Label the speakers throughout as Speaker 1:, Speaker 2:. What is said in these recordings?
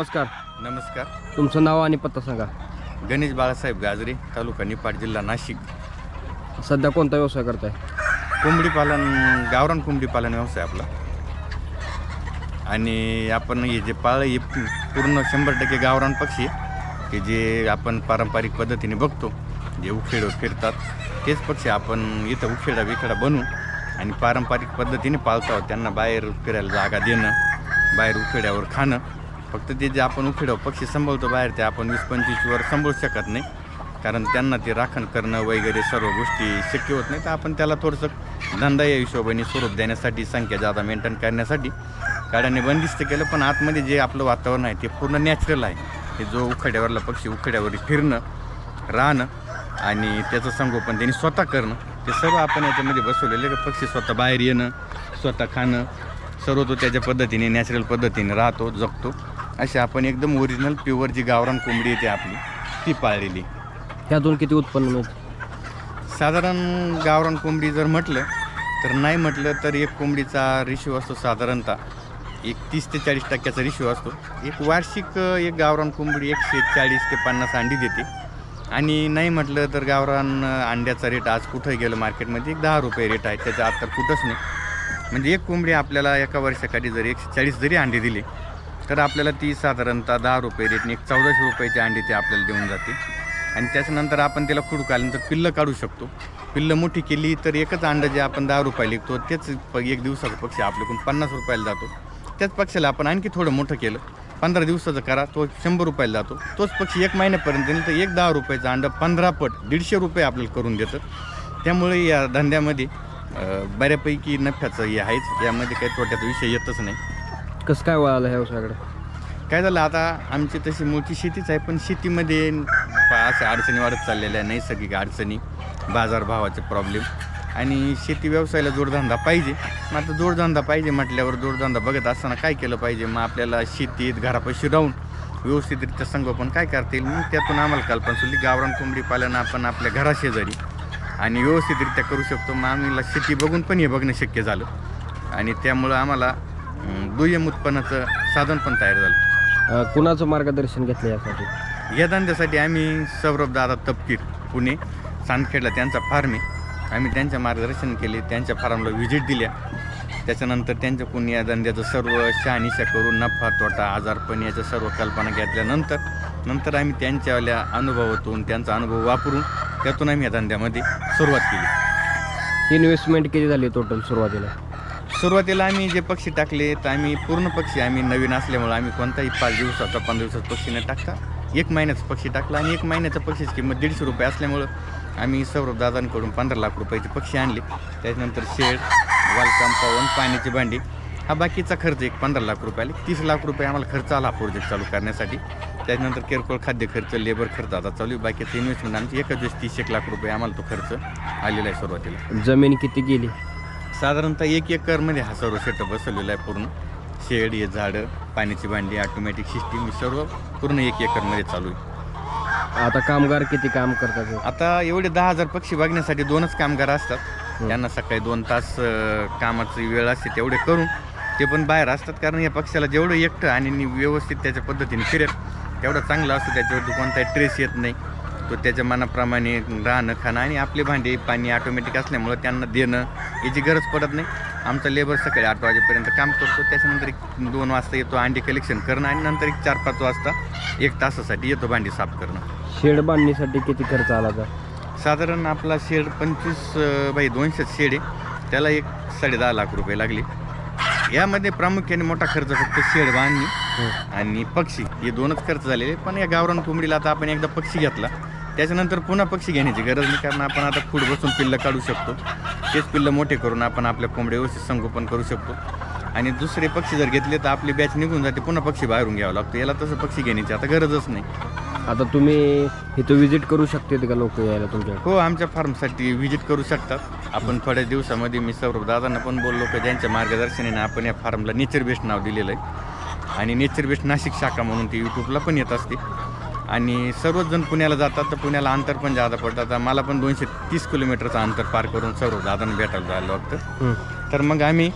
Speaker 1: नमस्कार.
Speaker 2: नमस्कार.
Speaker 1: तुमचं नाव आणि पत्ता सांगा.
Speaker 2: गणेश बाळासाहेब गाजरे तालुका निपाट जिल्हा नाशिक.
Speaker 1: सध्या कोणता व्यवसाय करताय?
Speaker 2: कोंबडी पालन गावरान कोंबडी पालन व्यवसाय आपला. आणि आपण हे जे पाळ हे पूर्ण शंभर टक्के गावरान पक्षी की जे आपण पारंपरिक पद्धतीने बघतो जे उखेड फिरतात तेच पक्षी आपण इथं उखेडा बिखेडा बनवून आणि पारंपरिक पद्धतीने पाळतो त्यांना बाहेर फिरायला जागा देणं बाहेर उखेड्यावर खाणं फक्त ते जे आपण उखेडव पक्षी सांभाळतो बाहेर ते आपण वीस पंचवीस वर सांभाळू शकत नाही. कारण त्यांना ते राखण करणं वगैरे सर्व गोष्टी शक्य होत नाही तर आपण त्याला थोडंसं धंदा या हिशोबाने स्वरूप देण्यासाठी संख्या जादा मेंटेन करण्यासाठी गाड्याने बंदिस्त केलं. पण आतमध्ये जे आपलं वातावरण आहे ते पूर्ण नॅचरल आहे. हे जो उखाड्यावरला पक्षी उखाड्यावर फिरणं राहणं आणि त्याचं संगोपन त्यांनी स्वतः करणं ते सर्व आपण याच्यामध्ये बसवलेले का पक्षी स्वतः बाहेर येणं स्वतः खाणं सर्व तो त्याच्या पद्धतीने नॅचरल पद्धतीने राहतो जगतो. अशी आपण एकदम ओरिजिनल प्युअर जी गावरान कोंबडी येते आपली ती पाळलेली.
Speaker 1: ह्यातून किती उत्पन्न मिळतं?
Speaker 2: साधारण गावरान कोंबडी जर म्हटलं तर नाही म्हटलं तर एक कोंबडीचा रेशिओ असतो साधारणतः एक तीस ते चाळीस टक्क्याचा रेशिओ असतो. एक वार्षिक अ, एक गावरान कोंबडी एकशे चाळीस ते पन्नास अंडी देते. आणि नाही म्हटलं तर गावरान अ, अंड्याचा रेट आज कुठं गेलं मार्केटमध्ये एक दहा रुपये रेट आहे. त्याच्या आत तर कुठंच नाही. म्हणजे एक कोंबडी आपल्याला एका वर्षासाठी जर एकशे चाळीस जरी अंडी दिली तर आपल्याला ती साधारणतः दहा रुपये रेटने एक चौदाशे रुपयाची अंडी ते आपल्याला देऊन जाते. आणि त्याच्यानंतर आपण त्याला खुडू काढल्यानंतर पिल्लं काढू शकतो. पिल्लं मोठी केली तर एकच अंडं जे आपण दहा रुपयाला विकतो तेच प एक दिवसाचा पक्षी आपल्याकडून पन्नास रुपयाला जातो. त्याच पक्षाला आपण आणखी थोडं मोठं केलं. पंधरा दिवसाचं करा तो शंभर रुपयाला जातो. तोच पक्षी एक महिन्यापर्यंत दिलं तर एक दहा रुपयाचं अंडं पंधरा पट दीडशे रुपये आपल्याला करून देतं. त्यामुळे या धंद्यामध्ये बऱ्यापैकी नफ्याचं हे आहेच. यामध्ये काही तोट्याचा विषय येतच नाही.
Speaker 1: कसं काय वळालं ह्या व्यवसायाकडे
Speaker 2: काय झालं आता? आमची तशी मूळची शेतीच आहे पण शेतीमध्ये अशा अडचणी वाढत चाललेल्या आहे नैसर्गिक अडचणी बाजारभावाचे प्रॉब्लेम आणि शेती व्यवसायाला जोडधंदा पाहिजे. मग आता जोडधंदा पाहिजे म्हटल्यावर जोडधंदा बघत असताना काय केलं पाहिजे? मग आपल्याला शेतीत घरापाशी राहून व्यवस्थितरित्या संगोपन काय करता येईल? मग त्यातून आम्हाला कल्पना सुचली गावरान कोंबडी पालन आपण आपल्या घराशेजारी आणि व्यवस्थितरित्या करू शकतो. मग आम्हाला शेती बघून पण हे बघणं शक्य झालं. आणि त्यामुळं आम्हाला दुय्यम उत्पन्नाचं साधन पण तयार झालं.
Speaker 1: अं, कुणाचं मार्गदर्शन घेतलं यासाठी?
Speaker 2: या धंद्यासाठी आम्ही सौरभ दादा तपकीर पुणे चांदखेडला त्यांचा फार्म आहे. आम्ही त्यांच्या मार्गदर्शन केले त्यांच्या फार्मला व्हिजिट दिल्या. त्याच्यानंतर त्यांच्याकडून या धंद्याचं सर्व शहानिशा करून नफा तोटा आजारपण याच्या सर्व कल्पना घेतल्यानंतर नंतर आम्ही त्यांच्यावाल्या अनुभवातून त्यांचा अनुभव वापरून त्यातून आम्ही या धंद्यामध्ये सुरुवात केली.
Speaker 1: इन्व्हेस्टमेंट किती झाली टोटल सुरुवातीला?
Speaker 2: सुरुवातीला आम्ही जे पक्षी टाकले तर आम्ही पूर्ण पक्षी आम्ही नवीन असल्यामुळे आम्ही कोणताही पाच दिवसाचा पंधरा दिवसाचा पक्षी न टाकता एक महिन्याचं पक्षी टाकला आणि एक महिन्याच्या पक्षीची किंमत दीडशे रुपये असल्यामुळं आम्ही सौरभ दादांकडून पंधरा लाख रुपयाचे पक्षी आणले. त्याच्यानंतर शेड वालकाम पवन पाण्याची भांडी हा बाकीचा खर्च एक पंधरा लाख रुपये आले. तीस लाख रुपये आम्हाला खर्च आला प्रोजेक्ट चालू करण्यासाठी. त्याच्यानंतर किरकोळ खाद्य खर्च लेबर खर्च आता चालू आहे. बाकीचं इन्व्हेस्टमेंट आमची एकच दिवस तीस एक लाख रुपये आम्हाला तो खर्च आलेला आहे सुरुवातीला.
Speaker 1: जमीन किती गेली?
Speaker 2: साधारणतः एक एकरमध्ये हा सर्व सेटअप बसवलेला आहे पूर्ण. शेड हे झाडं पाण्याची भांडी ऑटोमॅटिक सिस्टीम हे सर्व पूर्ण एक एकरमध्ये चालू आहे.
Speaker 1: आता कामगार किती काम करतात
Speaker 2: आता एवढे दहा हजार पक्षी बघण्यासाठी दोनच कामगार असतात. त्यांना सकाळी दोन तास अं, कामाची वेळ असते तेवढे करून ते पण बाहेर असतात. कारण या पक्षाला जेवढं एकटं आणि नि- व्यवस्थित त्याच्या पद्धतीने फिरेल तेवढं चांगलं असतं. त्याच्यावरती कोणताही ट्रेस येत नाही. तो त्याच्या मनाप्रमाणे राहणं खाणं आणि आपले भांडे पाणी ऑटोमॅटिक असल्यामुळं त्यांना देणं याची गरज पडत नाही. आमचा लेबर सकाळी आठ वाजेपर्यंत काम करतो. त्याच्यानंतर एक दोन वाजता येतो अंडी कलेक्शन करणं आणि नंतर एक चार पाच वाजता एक तासासाठी येतो भांडी साफ करणं.
Speaker 1: शेड बांधणीसाठी किती खर्च आला तर
Speaker 2: साधारण आपला शेड पंचवीस बाई दोनशे शेड आहे. त्याला एक साडेदहा लाख रुपये लागले. यामध्ये प्रामुख्याने मोठा खर्च फक्त शेड बांधणी आणि पक्षी. हे दोनच खर्च झालेले पण या गावरान कोंबडीला आता आपण एकदा पक्षी घेतला. त्याच्यानंतर पुन्हा पक्षी घेण्याची गरज नाही कारण आपण आता खूड बसून पिल्लं काढू शकतो. तेच पिल्लं मोठे करून आपण आपल्या कोंबड्या व्यवस्थित संगोपन करू शकतो. आणि दुसरे पक्षी जर घेतले तर आपली बॅच निघून जाते पुन्हा पक्षी बाहेरून घ्यावा लागतो. याला तसं पक्षी घेण्याची आता गरजच नाही.
Speaker 1: आता तुम्ही इथं विजिट करू शकते का लोक यायला तुमच्याकडे?
Speaker 2: हो आमच्या फार्मसाठी व्हिजिट करू शकतात. आपण थोड्या दिवसामध्ये मी सौरभ दादांना पण बोललो की ज्यांच्या मार्गदर्शनाने आपण या फार्मला नेचर बेस्ट नाव दिलेलं आहे. आणि नेचर बेस्ट नाशिक शाखा म्हणून ती यूट्यूबला पण येत असते. आणि सर्वच जण पुण्याला जातात तर पुण्याला अंतर पण जादा पडतं आता मला पण दोनशे तीस किलोमीटरचं अंतर पार करून सौरभ दादांना भेटायला जायला लागतं
Speaker 1: हं.
Speaker 2: तर मग आम्ही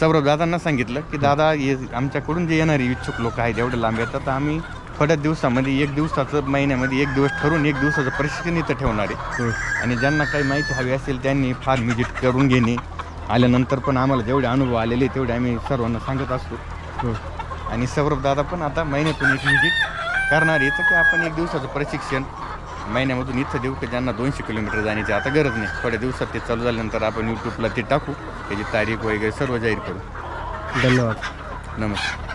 Speaker 2: सौरभ दादांना सांगितलं की दादा ये आमच्याकडून जे येणारे इच्छुक लोक आहेत एवढे लांब येतात तर आम्ही थोड्या दिवसामध्ये एक दिवसाचं महिन्यामध्ये एक दिवस ठरवून एक दिवसाचं प्रशिक्षण इथं ठेवणार आहे
Speaker 1: हं.
Speaker 2: आणि ज्यांना काही माहिती हवी असेल त्यांनी फार विजिट करून घेणे आल्यानंतर पण आम्हाला जेवढे अनुभव आलेले तेवढे आम्ही सर्वांना सांगत असतो
Speaker 1: हं.
Speaker 2: आणि सौरभ दादा पण आता महिन्यातून एक व्हिजिट करणार तर की आपण एक दिवसाचं प्रशिक्षण महिन्यामधून इथं देऊ की ज्यांना दोनशे किलोमीटर जाण्याची आता गरज नाही. थोड्या दिवसात ते चालू झाल्यानंतर आपण यूट्यूबला ते टाकू त्याची तारीख वगैरे सर्व जाहीर करू.
Speaker 1: धन्यवाद.
Speaker 2: नमस्कार.